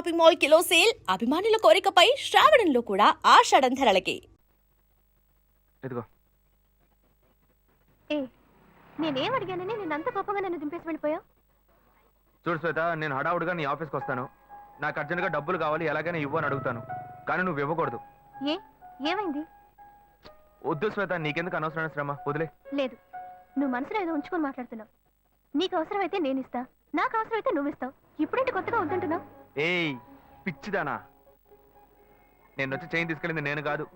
Shopping mall kilo sale అభిమానుల కోరికపై శ్రావణంలో కూడా ఆషాఢం ధరలకి ఇదిగో. ఏ నేనేం అడిగానని నేను అంత గొప్పగా నన్ను దింపేసి వెళ్ళిపోయావు? చూడు శ్వేత నేను హడావుడిగా నీ ఆఫీస్కి వస్తాను. నాకు అర్జెంట్గా డబ్బులు కావాలి ఎలాగైనా ఇవ్వు అని అడుగుతాను. కానీ నువ్వు ఇవ్వకూడదు. ఏ ఏమైంది? వద్దు శ్వేత నీకెందుకు అనవసరమైన శ్రమ? వదిలే. లేదు. నువ్వు మనసులో ఏదో ఉంచుకొని మాట్లాడుతున్నావు. నీకు అవసరమైతే నేను ఇస్తా. నాకు అవసరమైతే నువ్వు ఇస్తావు. ఇప్పుడేంటి కొత్తగా వద్దంటున్నావు ఏయ్ పిచ్చిదానా. నేను వచ్చి చైన్ తీసుకెళ్ళింది నేను కాదు.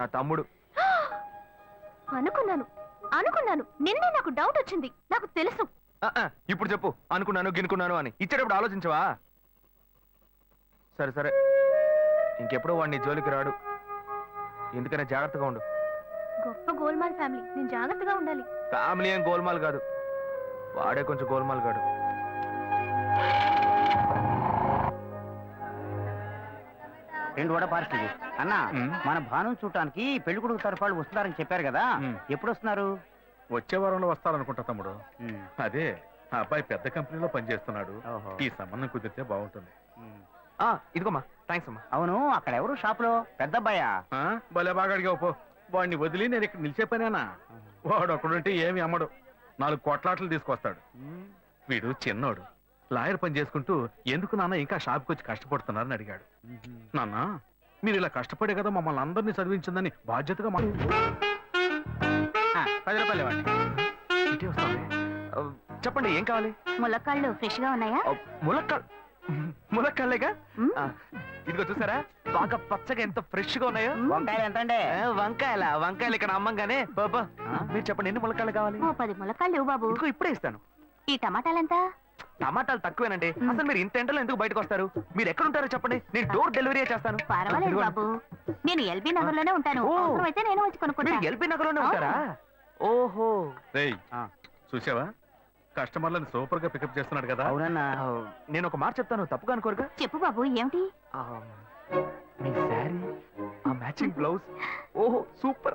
నా తమ్ముడు. అనుకున్నాను అనుకున్నాను. నిన్నే నాకు డౌట్ వచ్చింది. నాకు తెలుసు. ఆ, ఆ, ఇప్పుడు చెప్పు. అనుకున్నాను గినుకున్నాను అని. ఇచ్చేటప్పుడు ఆలోచించవా? సరే సరే. ఇంకెప్పుడు వాడిని జోలికి రాడు. ఎందుకనే జాగ్రత్తగా ఉండు. గొప్ప గోల్మాల్ ఫ్యామిలీ. నేను జాగ్రత్తగా ఉండాలి. ఫ్యామిలీ ఏం గోల్మాల్ కాదు. వాడే కొంచెం గోల్మాల్ కాడు రెండు వడ పార్సల్ అన్న. మన భాను చూడటానికి పెళ్ళి కొడుకు తరఫు వాళ్ళు వస్తున్నారని చెప్పారు కదా. ఎప్పుడు వస్తున్నారు వచ్చే వారంలో వస్తారనుకుంటా తమ్ముడు. మ్మ్. అదే ఆ అబ్బాయి పెద్ద కంపెనీలో పనిచేస్తున్నాడు. ఈ సంబంధం కుదిరితే బాగుంటుంది. ఇదిగోమ్మా థ్యాంక్స్ అమ్మా. అవును అక్కడ ఎవరు షాప్లో పెద్ద అబ్బాయా? ఆ, భలే బాగా అడిగావు పో. వాడిని వదిలి నేను ఇక్కడ నిలిచే పనేనా? వాడు ఒకడుంటే ఏమి అమ్మడు. నాలుగు కొట్లాటలు తీసుకొస్తాడు. వీడు చిన్నోడు. లాయర్ పని చేసుకుంటూ ఎందుకు నాన్న ఇంకా షాప్కి వచ్చి కష్టపడుతున్నారని అడిగాడు. నాన్న మీరు ఇలా కష్టపడే కదా మమ్మల్ని అందరినీ చదివించిందని బాధ్యతగా మా ఆ, పది రూపాయలు ఇవ్వండి. ఇటే వస్తుంది ఆ, చెప్పండి ఏం కావాలి? ములక్కాళ్ళు ఫ్రెష్గా ఉన్నాయా? ఆ, ములక్కాల్ ములక్కాళ్ళేగా? ఇదిగో చూసారా? బాగా పచ్చగా ఎంత ఫ్రెష్గా ఉన్నాయో వంకాయలు ఎంత అండి వంకాయల వంకాయలు ఇక్కడ అమ్మంగానే. బాబా? మీరు చెప్పండి ఎన్ని ములక్కాయలు కావాలి? ఓ పది ములక్కాళ్ళు బాబు. ఇప్పుడే ఇస్తాను. ఈ టమాటాలెంత టమాటాలు తక్కువేనండి. అసలు మీరు ఇంత ఎండలో ఎందుకు బయటకు వస్తారు? మీరు ఎక్కడ ఉంటారో చెప్పండి. నేను డోర్ డెలివరీ చేస్తాను. పర్వాలేదు ఇదిగోండి. బాబు. నేను ఎల్బీ నగర్లోనే ఉంటాను. ఓ. అవసరమైతే నేను వచ్చి కొనుక్కుంటా. మీరు ఎల్బీ నగర్లోనే ఉంటారా? ఓహో. రేయ్ ఆ. చూసావా? కస్టమర్లను సూపర్గా పికప్ చేస్తున్నాడు కదా. అవునన్నా. నేను ఒక మాట చెప్తాను. తప్పుగా అనుకోరుగా? చెప్పు బాబు ఏమిటి? ఆ, మీ శారీ ఆ మ్యాచింగ్ బ్లౌజ్. ఓహో సూపర్.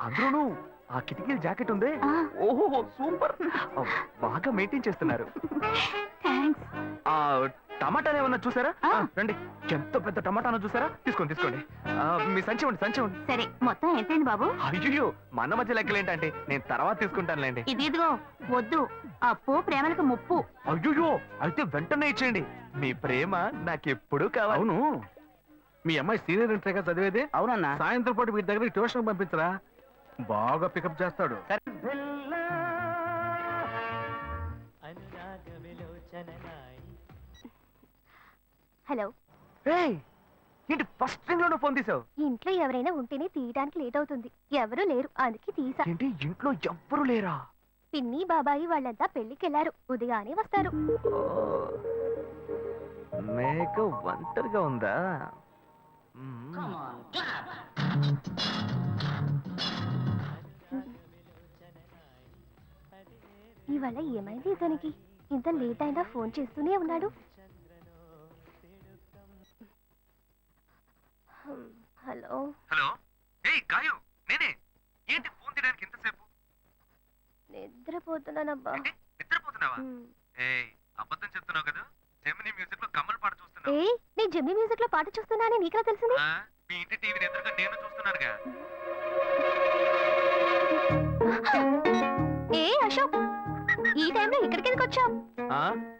అందులోనూ ఆ కిటికీల జాకెట్ ఉంది. ఆ, ఓహో సూపర్. బాగా మెయింటైన్ చేస్తున్నారు. థాంక్స్. ఆ టమాటాలు ఏమన్నా చూసారా? రండి. ఎంత పెద్ద టమాటాను చూసారా? తీసుకోండి తీసుకోండి. ఆ, మీ సంచి ఇవ్వండి సంచి ఇవ్వండి. సరే మొత్తం ఎంతైంది బాబు? అయ్యో మన మధ్య లెక్కలు ఏంటంటే నేను తర్వాత తీసుకుంటానులేండి. ఇది ఇదిగో వద్దు. అప్పు ప్రేమలకు ముప్పు. అయ్యో అయితే వెంటనే ఇచ్చేయండి. మీ ప్రేమ నాకెప్పుడు కావాలి. అవును. మీ అమ్మాయి సీనియర్ ఇంటర్గా చదివేది? అవునన్నా. సాయంత్రం పాటు వీటి దగ్గర ట్యూషన్ పంపించరా? బాగా పికప్ చేస్తాడు. హలో. ఏయ్, ఏంటి ఫస్ట్ థింగ్లోనే ఫోన్ తీసావు? ఇంట్లో ఎవరైనా ఉంటేనే తీయడానికి లేట్ అవుతుంది. ఎవరూ లేరు అందుకే తీసా. ఏంటి ఇంట్లో ఎవ్వరు లేరా? పిన్ని బాబాయి వాళ్ళంతా పెళ్ళికెళ్ళారు ఉదయానే వస్తారు. మేక ఒంటరిగా ఉందా? ఇవాళ ఏమైంది ఇతనికి? ఇంత లేట్ అయినా ఫోన్ చేస్తూనే ఉన్నాడు. హలో. హలో. ఏయ్ గాయు నేనే. ఏంటి ఫోన్ తీయడానికి ఎంతసేపు నిద్రపోతున్నానబ్బా. ఏంటి నిద్రపోతున్నావా? హ్మ్. ఏయ్ అబద్ధం చెప్తున్నావు కదా? జెమిని మ్యూజిక్లో కమల్ పాట చూస్తున్నావు. ఏయ్ నేను జమ్మి మ్యూజిక్లో పాట చూస్తున్నా అని నీకెలా తెలిసింది? ఆ, మీ ఇంటి టీవీని ఎదురుగా నేను చూస్తున్నానుగా.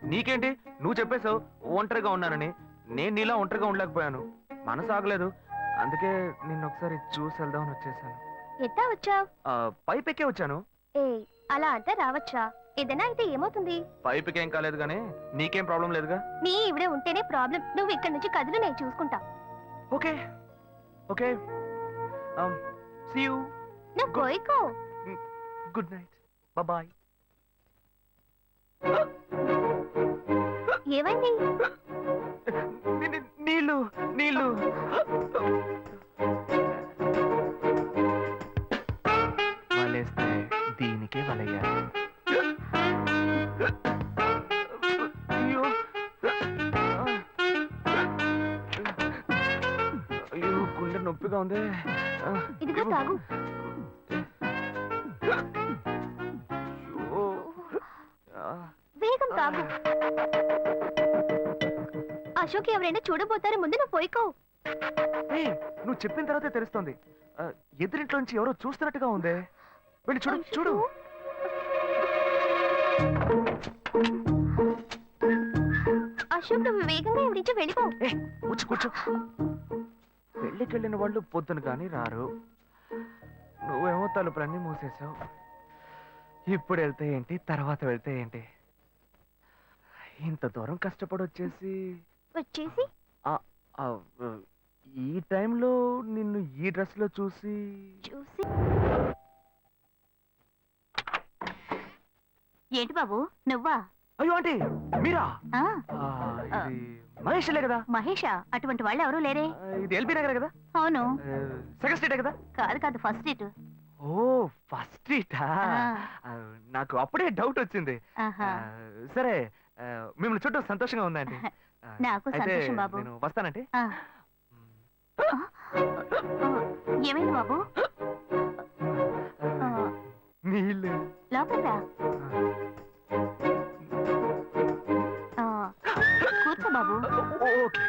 నీకేంటి? నువ్వు చెప్పేశావు ఒంటరిగా ఉన్నానని. నేను నీలా ఒంటరిగా ఉండలేకపోయాను. మనసు ఆగలేదు. అందుకే నిన్ను ఒకసారి చూసి వెళ్దామని వచ్చేసాను. ఎట్టా వచ్చావు? పైపెక్కే వచ్చాను. ఏ అలా అంటే రావచ్చా? ఏదైనా అయితే ఏమవుతుంది? పైపుకి ఏం కాలేదు కానీ నీకేం ప్రాబ్లం లేదుగా? నీ ఇవిడే ఉంటేనే ప్రాబ్లం. నువ్వు ఇక్కడి నుంచి కదులు నేను చూసుకుంటా. ఓకే. ఓకే. సీ యూ నువ్వు కోయికో గుడ్ నైట్ బాయ్ ఏమైంది? నీళ్ళు నీళ్ళు. వలేస్తే దీనికే వలయ్యారు అయ్యో. అయ్యో గుండె నొప్పిగా ఉంది. ఇదిగో తాగు. అశోక్ ఎవరైనా చూడబోతారు ముందు నువ్వు పోయికో. నువ్వు చెప్పిన తర్వాతే తెలుస్తోంది. ఆ, ఎదురింట్లో నుంచి ఎవరో చూస్తున్నట్టుగా ఉందే. వెళ్ళి చూడు చూడు. అశోక్ నువ్వు వేగంగా ఇవి నుంచి వెళ్ళిపో. కూర్చో కూర్చో. పెళ్ళికి వెళ్ళిన వాళ్ళు పొద్దున కానీ రారు. నువ్వేమో తలుపులన్నీ మూసేసావు ఇప్పుడు వెళ్తే ఏంటి తర్వాత వెళ్తే ఏంటి? ఇంత దూరం కష్టపడి వచ్చేసి వచ్చేసి? ఈ టైంలో నిన్ను ఈ డ్రెస్లో చూసి చూసి? ఏంటి బాబు నువ్వా? అయ్యో ఆంటీ మీరా? మహేష్లే కదా? మహేషా? అటువంటి వాళ్ళు ఎవరూ లేరే? ఇది ఎల్బీ నగర్ కదా? అవును. సెకండ్ స్ట్రీటే కదా? కాదు కాదు ఫస్ట్ డేట్ ఓ ఫస్ట్ స్ట్రీటా? నాకు అప్పుడే డౌట్ వచ్చింది. సరే మిమ్మల్ని చూడడం సంతోషంగా ఉందండి నాకు సంతోషం బాబు. నేను వస్తానంటే. ఏమైంది బాబు? నీళ్ళు. ఆ, కూర్చో బాబు. ఓకే.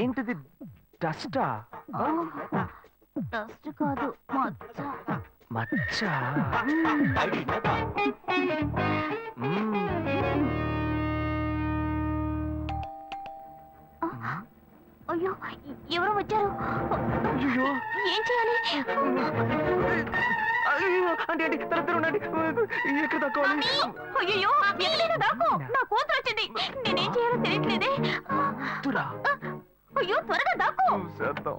ఏంటిది? డస్టా? డస్ట్ కాదు మచ్చ. అయ్యో ఎవరో వచ్చారు. ఏం చేయాలి? అంటే అంటే తల తెరు ఉండండి. ఎక్కడ తక్కువాలి అయ్యో ఎక్కడైనా దాకో నా. కూతురు వచ్చింది. నేనేం చేయాలో తెలియట్లేదే. తురా అయ్యో త్వరగా దాకో చూసేద్దాం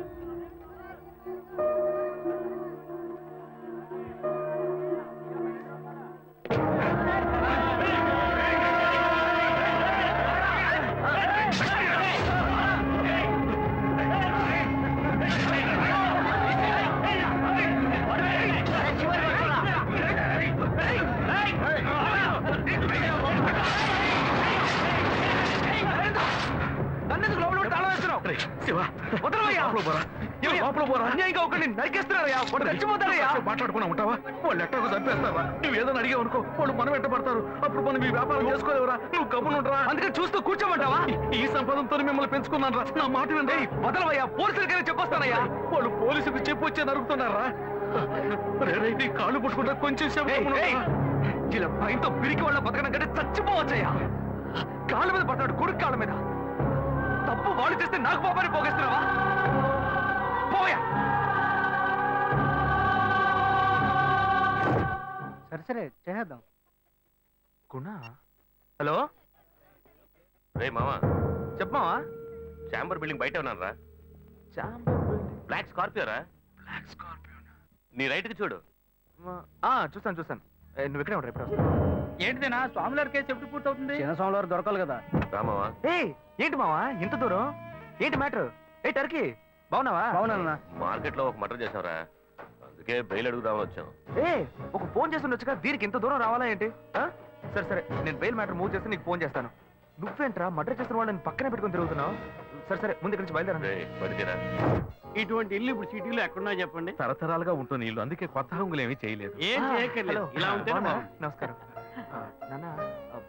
శివ. వదలవయ్యా. లోపల పోరా? లోపల పోరా. అన్యాయంగా ఒకరిని నరికేస్తున్నారయ్యా. వాడు చచ్చిపోతారయ్యా. మాట్లాడుకున్నా ఉంటావా? వాళ్ళు ఎట్టకు చంపేస్తావా? నువ్వు ఏదైనా అడిగావు అనుకో వాళ్ళు మనం వెంటబడతారు అప్పుడు మనం ఈ వ్యాపారం చేసుకోలేవురా. నువ్వు గమ్మునుంటరా అందుకని చూస్తూ కూర్చోమంటావా? ఈ సంపదంతో మిమ్మల్ని పెంచుకున్నాను రా నా మాట వినండి వదలవయ్యా. పోలీసులకైనా చెప్పొస్తానయ్యా. వాళ్ళు పోలీసుకు చెప్పి వచ్చే నరుకుతున్నారా? నీ కాళ్ళు పుట్టుకుంటా కొంచెం ఇలా భయంతో పిరికి వాళ్ళ బతకడం కంటే చచ్చిపోవచ్చయ్యా. కాళ్ళ మీద పడ్డాడు కొడుకు కాళ్ళ మీద. తప్పు వాళ్ళు చేస్తే నాకు పాపాన్ని పోగేస్తున్నావా? పోయా. సరే సరే చేసేద్దాం. గుణ? హలో? రే మామా చెప్పమావా చాంబర్ బిల్డింగ్ బయట ఉన్నాను రా బ్లాక్ స్కార్పియో రా. బ్లాక్ స్కార్పియో నీ రైట్కి చూడు చూస్తాను చూస్తాను. ఏ, నువ్వు ఇక్కడే ఉంటావు ఎప్పుడు వస్తావు ఏంటిదేనా? స్వామివారి కేసు ఎప్పుడు పూర్తవుతుంది? చిన్న స్వామి దొరకాలి కదా. రా మావా ఏయ్ ఏంటి మావా? ఇంత దూరం? ఏంటి మ్యాటర్? ఏ టర్కీ బాగున్నావా? బాగున్నా మార్కెట్లో ఒక మటర్ చేసావురా అందుకే బెయిల్ అడుగుదామని వచ్చాం. ఏ ఒక ఫోన్ చేసి ఉండొచ్చుగా దీనికి ఇంత దూరం రావాలా ఏంటి? ఆ? సరే సరే నేను బెయిల్ మ్యాటర్ మూవ్ చేస్తే నీకు ఫోన్ చేస్తాను. నువ్వేంట్రా మర్డర్ చేసిన వాళ్ళని పక్కనే పెట్టుకొని తిరుగుతున్నావు? సరే సరే ముందు ఇక్కడి నుంచి బయలుదేరా రే పడితేరా ఇటువంటి ఇల్లు ఇప్పుడు సిటీలో ఎక్కడున్నా చెప్పండి. తరతరాలుగా ఉంటుంది ఇల్లు అందుకే కొత్త హంగులు ఏమీ చేయలేదు. ఏం చేయక్కర్లేదు. ఇలా ఉంటే? నమస్కారం. నాన్న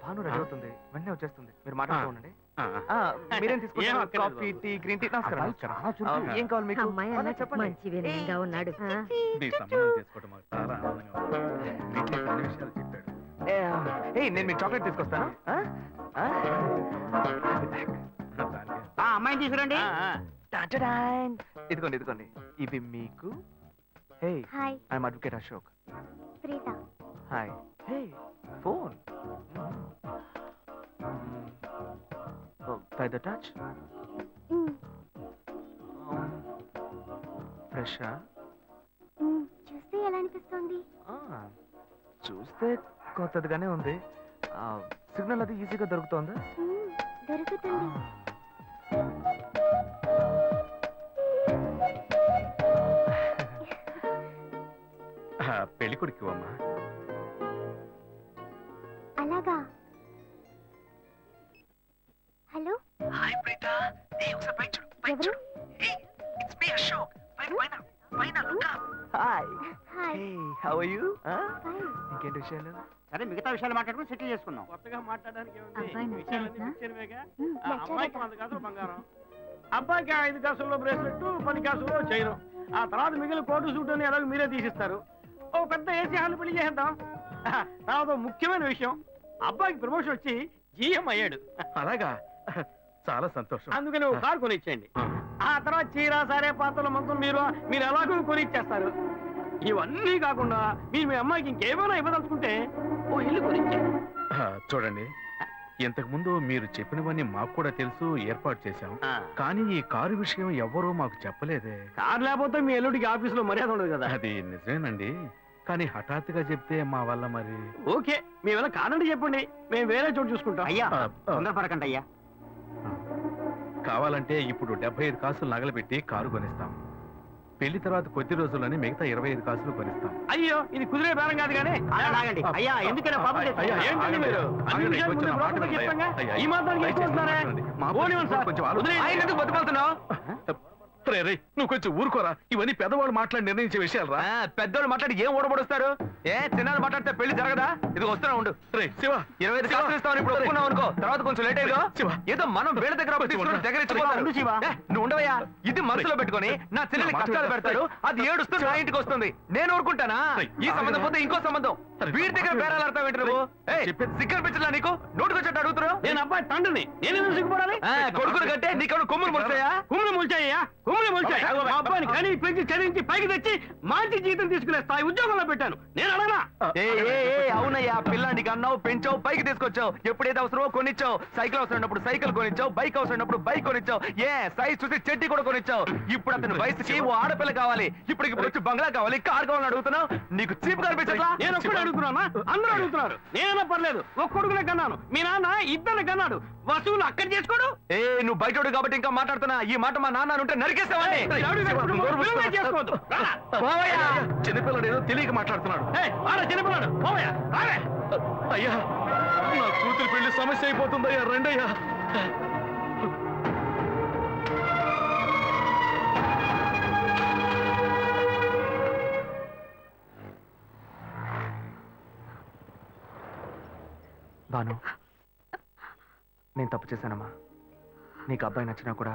భాను రెడీ అవుతుంది. వెంటనే వచ్చేస్తుంది. మీరు ఆ, మీరేం తీసుకుంటారు అక్కర్లేదు. కాఫీ బాబు. Tea green tea? నమస్కారం నమస్కారం. ఆ, ఏం కావాలి మీకు? ఆ, చెప్పండి. మంచి వినయంగా ఉన్నాడు. నీ సంబంధం చేసుకోవడం మాకు చాలా ఆనందంగా ఉంది. నీకే కొన్ని విషయాలు చెప్పాడు. ఏ, ఏయ్ నేను మీకు చాక్లెట్ తీసుకొస్తాను. ఆ? అమ్మాయిని తీసుకురండి. ఇదిగోండి ఇదిగోండి. ఇవి మీకు. Hey. Hi. I'm advocate Ashok. Preetha. Hi. Hey. Phone by the touch ఫ్రెషా చూస్తే ఎలా అనిపిస్తుంది? చూస్తే కొత్తదిగానే ఉంది. సిగ్నల్ అది ఈజీగా దొరుకుతోందా? దొరుకుతుంది. ఇంకేంటి విషయాలు? సరే మిగతా విషయాలు మాట్లాడుకుని సెటిల్ చేసుకుందాం. కొత్తగా మాట్లాడడానికి అమ్మాయికి. వంద బంగారం. అబ్బాయికి ఐదు కాసుల్లో బ్రేస్లెట్ పది కాసుల్లో చైన్. ఆ తర్వాత మిగిలిన కోటు సూట్ అని ఎలాగో మీరే తీసిస్తారు. ఓ పెద్ద ఏసీ హాల్ పెళ్ళి చేద్దాం తర్వాత ముఖ్యమైన విషయం. అబ్బాయికి ప్రమోషన్ వచ్చి జీఎం అయ్యాడు. అలాగా? చాలా సంతోషం. అందుకని ఒక కారు కొనిచ్చేయండి. ఆ. తర్వాత చీర సరే పాత్రల మొత్తం మీరు మీరు ఎలాగో కొనిచ్చేస్తారు. ఇవన్నీ కాకుండా మీరు మీ అమ్మాయికి ఇంకేమైనా ఇవ్వదలుచుకుంటే ఓ ఇల్లు ఆ, చూడండి. ఇంతకు ముందు మీరు చెప్పినవన్నీ మాకు కూడా తెలుసు ఏర్పాటు చేశాం. కానీ ఈ కారు విషయం ఎవ్వరూ మాకు చెప్పలేదే. కారు లేకపోతే మీ ఎల్లుడికి ఆఫీసులో మర్యాద ఉండదు కదా. అది నిజమేనండి. కానీ హఠాత్తుగా చెప్తే మా వల్ల మరి? ఓకే మేము ఎలా కాదండి చెప్పండి. మేము వేరే చోటు చూసుకుంటాం. అయ్యా తొందరపడకండి అయ్యా. కావాలంటే ఇప్పుడు డెబ్బై ఐదు కాసులు నగలబెట్టి కారు కొనిస్తాం. పెళ్ళి తర్వాత కొద్ది రోజుల్లోనే మిగతా ఇరవై ఐదు కాసులు కొనిస్తాం. అయ్యో ఇది కుదిరే బేరం కాదు కానీ. అయ్యా ఎందుకైనా పాపం ఏంటండి మీరు? అన్ని విషయాలు ముందు ఈ మాత్రానికి ఎక్కువ. కొంచెం బతుకుతున్నావు రే రే నువ్వు కొంచెం ఊరుకోరా. ఇవన్నీ పెద్దవాళ్ళు మాట్లాడి నిర్ణయించే విషయాలు రా ఆ, పెద్దోళ్ళు మాట్లాడి ఏం ఓడబడుస్తారు ఏ చిన్నాళ్ళు మాట్లాడితే పెళ్ళి జరగదా? ఇది వస్తున్నా ఉండు. రే శివ. ఇరవై ఐదు ఇప్పుడు ఒప్పుకున్నావు అనుకో. తర్వాత కొంచెం లేట్ అయ్యో శివ. ఏదో మనం వీళ్ళ దగ్గర దగ్గర నువ్వు ఉండవయ్యా. ఇది మనసులో పెట్టుకొని నా చెల్లెలి కష్టాలు వింటా. పెడతారు అది ఏడుస్తూ నా ఇంటికి వస్తుంది. నేను ఊరుకుంటానా? ఈ సంబంధం పోతే ఇంకో సంబంధం. వీడి దగ్గర బేరాలు ఆడతావు ఏంటి నువ్వు? సిక్కర్ పిచ్చలా నీకు? నోటుకొచ్చి అడుగుతున్నావు? నేను అబ్బాయి తండ్రిని. నేను సిగ్గుపడాలి? ఆ, కొడుకుని కంటే నీకు కొమ్ములు ముడతాయా కుమ్ములు ముల్చాయ్యా. కుమ్ములు ముల్చాయి అబ్బా, మా అబ్బాయిని అబ్బా. కని పెంచి చదివించి పైకి తెచ్చి మంచి జీతం తీసుకునే స్థాయి ఉద్యోగంలో పెట్టాను. నేను అడగనా? అవునయ్యా పిల్లానికి అన్నావు పెంచావు పైకి తీసుకొచ్చావు. ఎప్పుడైతే అవసరమో కొనిచ్చావు. సైకిల్ సైకిల్ కొనిచ్చావు బైక్ బైక్ కొనిచ్చావు. ఏ సైజ్ చూసి చెట్టి కూడా కొనిచ్చావు. ఇప్పుడు అతని వయసుకి ఓ ఆడపిల్ల కావాలి. ఇప్పుడు ఇప్పుడు వచ్చి బంగ్లా కావాలి కార్ కావాలని అడుగుతున్నావు. నీకు చీప్ కనిపించట్లా నేను ఒక్కడే అడుగుతున్నానా? అందరూ అడుగుతున్నారు. పర్లేదు. కన్నాను. మీ నాన్న కన్నాడు. వసూలు అక్కడ చేసుకోడు. ఏ నువ్వు కాబట్టి ఇంకా మాట్లాడుతున్నా. ఈ మాట మా నాన్న ఉంటే నరికేస్తావని చిన్నపిల్లడు ఏదో తెలియక మాట్లాడుతున్నాడు. చిన్నపిల్లాడు. అయ్యా నా కూతురు పెళ్ళి సమస్య అయిపోతుందయ్యా రండయ్యా. భాను నేను తప్పు చేశానమ్మా. నీకు అబ్బాయి నచ్చినా కూడా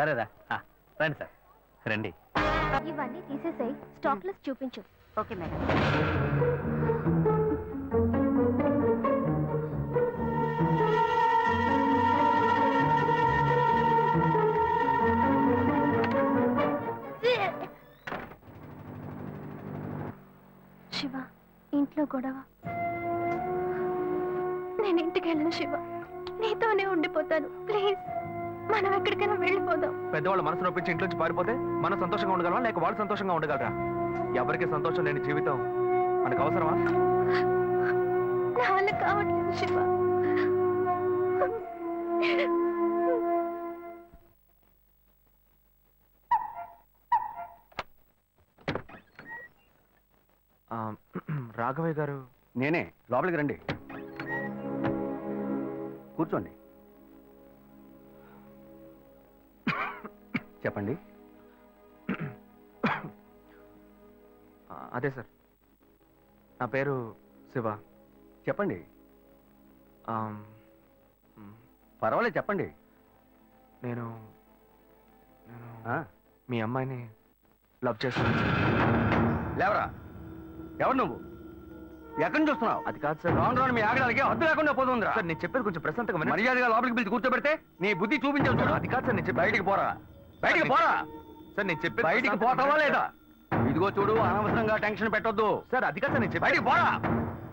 సరేరా. రండి సార్. రండి. ఇవన్నీ తీసేసాయి. స్టాక్ లిస్ట్ చూపించు. Okay madam. శివ ఇంట్లో గొడవ. నేను ఇంటికి వెళ్ళను శివ. నీతోనే ఉండిపోతాను. ప్లీజ్. మనం ఎక్కడికైనా వెళ్ళిపోదాం. పెద్దవాళ్ళు మనసు నొప్పించి ఇంట్లోంచి పారిపోతే మనం సంతోషంగా ఉండగలమా? లేక వాళ్ళు సంతోషంగా ఉండగలరా? ఎవరికి సంతోషం లేని జీవితం మనకు అవసరమా? కావట్లేదు శివ. రాఘవయ్య గారు. నేనే లోపలికి రండి. కూర్చోండి. చెప్పండి. అదే సార్. నా పేరు శివ. చెప్పండి. పర్వాలేదు చెప్పండి. నేను మీ అమ్మాయిని లవ్ చేస్తాను లేవరా? ఎవరు నువ్వు? ఎక్కడి చూస్తున్నావు అది కాదు సార్. రాను రాను మీ ఆగడానికి హద్దు లేకుండా పోతుందిరా సార్ నేను చెప్పేది కొంచెం ప్రశాంతంగా. మర్యాదగా లోపలికి పిలిచి కూర్చోబెడితే నీ బుద్ధి చూపించావు చూడు. అది కాదు సార్ నేను బయటికి పోరా. బయటికి పోరా. సార్ నేను చెప్పేది బయటికి పోతావా లేదా? ఇదిగో చూడు అనవసరంగా టెన్షన్ పెట్టొద్దు. సార్ అది కాదు నేను బయటికి పోరా.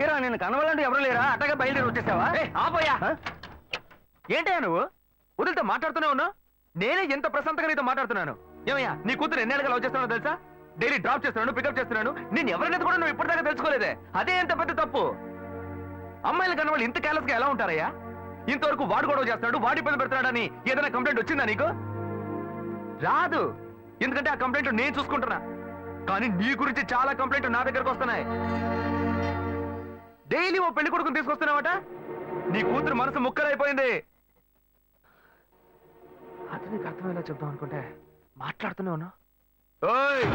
ఏరా నేను కనవాలంటే ఎవరు లేరా? అట్టగా బయలుదేరి వచ్చేసావా? ఆపోయా? ఏంటయ్యా నువ్వు? వదిలితో మాట్లాడుతూనే ఉన్నా నేనే ఎంత ప్రశాంతంగా నీతో మాట్లాడుతున్నాను? ఏమయ్యా నీ కూతురు ఎన్నేళ్ళగా లవ్ చేస్తున్నావు తెలుసా? డైలీ డ్రాప్ చేస్తున్నాను పికప్ చేస్తున్నాను. నేను ఎవరినైతే కూడా నువ్వు ఇప్పటిదాకా తెలుసుకోలేదే. అదే ఎంత పెద్ద తప్పు? అమ్మాయిలు కన్నా వాళ్ళు ఇంత కేర్లెస్గా ఎలా ఉంటారయ్యా? ఇంతవరకు వాడు గొడవ చేస్తున్నాడు వాడి ఇబ్బంది పెడుతున్నాడని ఏదైనా కంప్లైంట్ వచ్చిందా నీకు? రాదు. ఎందుకంటే ఆ కంప్లైంట్ నేను చూసుకుంటున్నా. కానీ నీ గురించి చాలా కంప్లైంట్ నా దగ్గరకు వస్తున్నాయి. డైలీ ఓ పెళ్ళి కొడుకుని తీసుకొస్తున్నావట? నీ కూతురు మనసు ముక్కలైపోయింది. అతనికి అర్థమయ్యేలా చెప్దాం అనుకుంటే మాట్లాడుతూనే ఉన్నా ఓయ్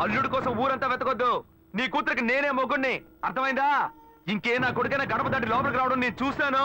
అల్లుడు కోసం ఊరంతా వెతకొద్దు. నీ కూతురికి నేనే మొగ్గుణ్ణి. అర్థమైందా? ఇంకే నా కొడుకైనా గడప దాటి లోపలికి రావడం నేను చూశాను.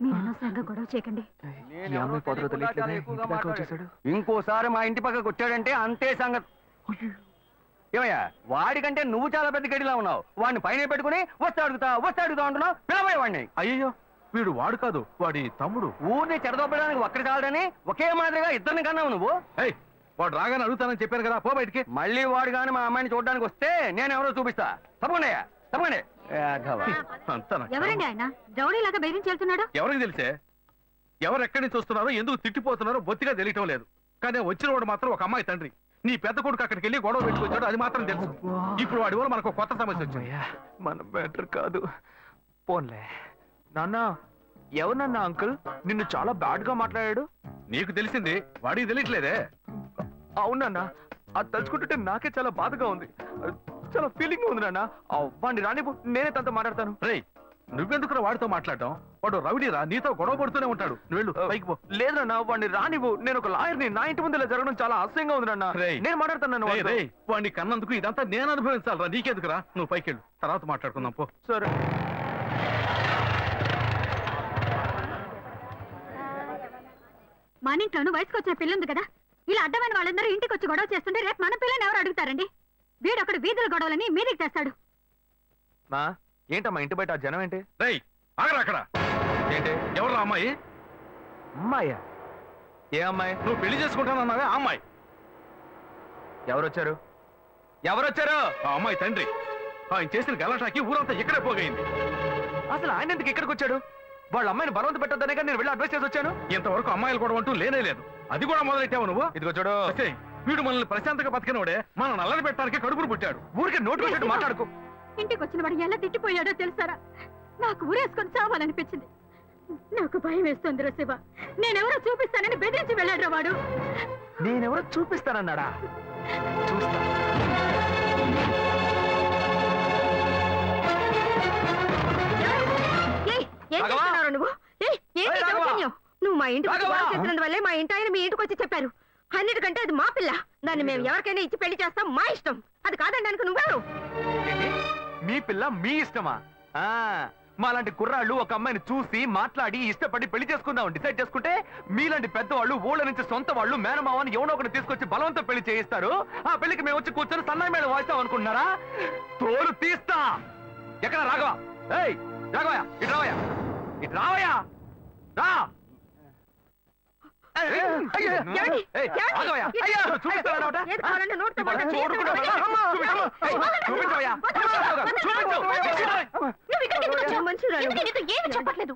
మీరు అనవసరంగా గొడవ చేయకండి. ఇంకోసారి మా ఇంటి పక్కకు వచ్చాడంటే అంతే సంగతి. ఏమయ్యా వాడికంటే నువ్వు చాలా పెద్ద గడిలా ఉన్నావు. వాడిని పైన పెట్టుకుని వస్తే అడుగుతా వస్తే అడుగుతా అంటున్నావు. పిలవయ్య వాడిని. అయ్యో వీడు వాడు కాదు వాడి తమ్ముడు. ఊరిని చెడదొబ్బడానికి ఒక్కడి చాలడని ఒకే మాదిరిగా ఇద్దరిని కన్నావు నువ్వు. ఏయ్ వాడు రాగానే అడుగుతానని చెప్పాను కదా పో బయటికి. మళ్ళీ వాడు కానీ మా అమ్మాయిని చూడడానికి వస్తే నేను ఎవరో చూపిస్తా. తప్పకుండా తప్పకుండా. ఎవరండి ఆయన? వెళ్తున్నాడు? ఎవరికి తెలిసే? ఎవరు ఎక్కడి నుంచి వస్తున్నారో ఎందుకు తిట్టిపోతున్నారో బొత్తిగా తెలియటం లేదు. కానీ వచ్చిన వాడు మాత్రం ఒక అమ్మాయి తండ్రి. నీ పెద్ద కొడుకు అక్కడికి వెళ్ళి గొడవ పెట్టుకొచ్చాడు అది మాత్రం తెలుసు. ఇప్పుడు వాడి వల్ల మనకు కొత్త సమస్య వచ్చింది. మన బెటర్ కాదు. పోన్లే. నాన్న ఎవరన్నా అంకుల్? నిన్ను చాలా బ్యాడ్గా మాట్లాడాడు. నీకు తెలిసింది వాడికి తెలియట్లేదే. అవునన్నా అది తలుచుకుంటుంటే నాకే చాలా బాధగా ఉంది. చాలా ఫీలింగ్ ఉంది నాన్న. వాడిని రానివ్వు. నేనే తనతో మాట్లాడతాను. రేయ్ నువ్వెందుకు వాడితో మాట్లాడటం వాడు రౌడీరా నీతో గొడవ పడుతూనే ఉంటాడు. నువ్వు వెళ్ళు పైకి పో. లేదన్నా వాడిని రానివ్వు. నేను ఒక లాయర్ని. నా ఇంటి ముందు ఇలా జరగడం చాలా అసహ్యంగా ఉంది నాన్న. రేయ్. నేను మాట్లాడతాను వాడిని కన్నందుకు ఇదంతా నేను అనుభవించాలరా. నీకెందుకురా? నువ్వు పైకి వెళ్ళు. తర్వాత మాట్లాడుకుందాం పో. సరే. మన ఇంట్లోనూ వయసుకు వచ్చిన పిల్ల ఉంది కదా. ఇలా అడ్డమైన వాళ్ళందరూ ఇంటికి వచ్చి గొడవ చేస్తుంటే రేపు మన పిల్లని ఎవరు అడుగుతారండి? వీడొకడు వీధుల గొడవలని మీదికి తెస్తాడు. మా ఏంటమ్మా ఇంటి బయట ఆ జనం ఏంటి? రేయ్ ఆగరా అక్కడ. ఏంటి? ఎవరు అమ్మాయి? అమ్మాయ్యా ఏ అమ్మాయి? నువ్వు పెళ్ళి చేసుకుంటానన్నావే ఆ అమ్మాయి. ఎవరొచ్చారు? ఎవరొచ్చారు? ఆ అమ్మాయి తండ్రి. ఆయన చేసిన గలాటాకి ఊరంతా ఇక్కడే పోగైంది. అసలు ఆయన ఎందుకు ఇక్కడికి వచ్చాడు? వాళ్ళ అమ్మాయిని బలవంత పెట్టొద్దనే కానీ నేను వెళ్ళి అడ్వైస్ చేసి వచ్చాను. ఇంతవరకు అమ్మాయిలు కూడా అంటూ లేనే లేదు. అది కూడా మొదలెట్టావు నువ్వు? ఇదిగో చూడు. అసే, వీడు మనల్ని ప్రశాంతంగా బతికినోడే మన నల్లని పెట్టడానికి కడుపును పుట్టాడు. ఊరికి నోటు మాట్లాడుకో. ఇంటికి వచ్చిన వాడు ఎలా తిట్టిపోయాడో తెలుసారా? నాకు ఊరేసుకొని చావాలనిపించింది. నాకు భయం వేస్తుంది శివ. నేనెవరో చూపిస్తానని బెదిరించి వెళ్ళాడు వాడు. నేనెవరో చూపిస్తానన్నాడా? చూస్తా. ఏం! చేస్తున్నావు నువ్వు? నువ్వు మా ఇంటికి చేసినందువల్లే మా ఇంటి ఆయన మీ ఇంటికి వచ్చి చెప్పారు. అన్నిటికంటే అది మా పిల్ల. దాన్ని మేము ఎవరికైనా ఇచ్చి పెళ్ళి చేస్తాం మా ఇష్టం. అది కాదనడానికి నువ్వెవరు? ఏంటి? మీ పిల్ల మీ ఇష్టమా? ఆ మాలాంటి కుర్రాళ్ళు ఒక అమ్మాయిని చూసి మాట్లాడి ఇష్టపడి పెళ్ళి చేసుకుందాం డిసైడ్ చేసుకుంటే మీలాంటి పెద్దవాళ్ళు ఊళ్ళ నుంచి సొంత వాళ్ళు మేనమావని ఎవడో ఒకటి తీసుకొచ్చి బలవంతం పెళ్ళి చేయిస్తారు. ఆ పెళ్ళికి మేము వచ్చి కూర్చొని సన్నాయి మేడం వాయిస్తాం అనుకుంటున్నారా? తోలు తీస్తా! ఎక్కడ రాఘవ? ఏయ్ రాఘవయ్య ఇటు రావయ్యా. ఇటు రావయ్యా! రా!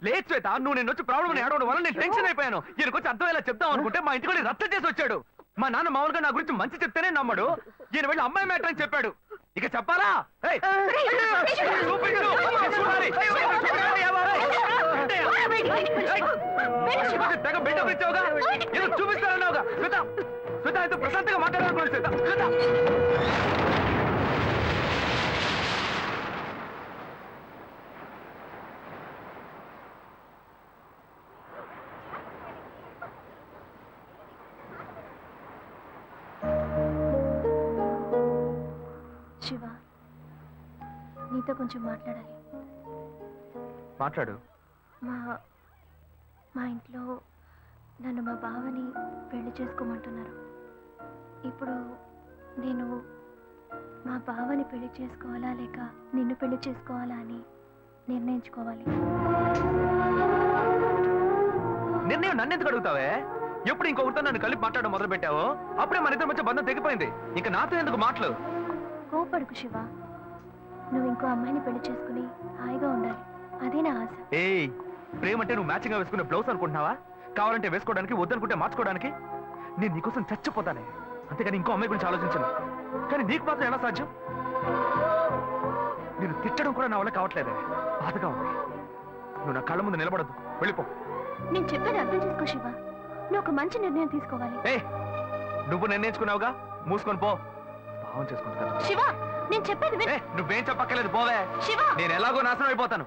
లేదు శ్వేత నువ్వు నేను వచ్చి ప్రాబ్లం ఏడవడం వల్ల నేను టెన్షన్ అయిపోయాను ఈయనకు వచ్చి అర్థమయ్యేలా చెప్తాం అనుకుంటే మా ఇంటికి రచ్చ చేసి వచ్చాడు మా నాన్న మామూలుగా నా గురించి మంచి చెప్తేనే నమ్మడు ఈయన వెళ్ళి అమ్మాయి మ్యాటర్ అని చెప్పాడు ఇక చెప్పాలా తెగ బిల్డప్ ఇచ్చావుగా ఏదో చూపిస్తానన్నావుగా శ్వేత శ్వేత అయితే ప్రశాంతంగా మాట్లాడాలనుకున్నాను శ్వేత శ్వేత శివ నీతో కొంచెం మాట్లాడాలి. మాట్లాడు. మా మా ఇంట్లో నన్ను మా బావని పెళ్ళి చేసుకోమంటున్నారు. ఇప్పుడు నేను మా బావని పెళ్ళి చేసుకోవాలా లేక నిన్ను పెళ్ళి చేసుకోవాలా అని నిర్ణయించుకోవాలి. నిర్ణయం నన్ను ఎందుకు అడుగుతావే? ఎప్పుడు ఇంకొకరితో నన్ను కలిపి మాట్లాడడం మొదలు పెట్టావో అప్పుడే మన ఇద్దరి మధ్య బంధం తెగిపోయింది. ఇంకా నాతో ఎందుకు మాటలు కోపడుకు శివ. నువ్వు ఇంకో అమ్మాయిని పెళ్ళి చేసుకుని హాయిగా ఉండాలి. అదే నా ఆశ. ఏయ్ ప్రేమ అంటే నువ్వు మ్యాచింగ్గా వేసుకునే బ్లౌజ్ అనుకుంటున్నావా? కావాలంటే వేసుకోవడానికి వద్దనుకుంటే మార్చుకోవడానికి? నేను నీకోసం చచ్చిపోతానే. అంతేగాని ఇంకో అమ్మాయి గురించి ఆలోచించను. కానీ నీకు మాత్రం ఎలా సాధ్యం? నేను తిట్టడం కూడా నా వల్ల కావట్లేదే. బాధగా ఉంది. నువ్వు నా కళ్ళ ముందు నిలబడద్దు. వెళ్ళిపో. నేను చెప్పేది అర్థం చేసుకో శివ. నువ్వు ఒక మంచి నిర్ణయం తీసుకోవాలి. ఏ నువ్వు నిర్ణయించుకున్నావుగా? మూసుకొని పో. భావం చేసుకుంటా శివ నేను చెప్పేది విను. ఏ నువ్వేం చెప్పక్కర్లేదు పోవే. శివ! నేను ఎలాగో నాశనం అయిపోతాను.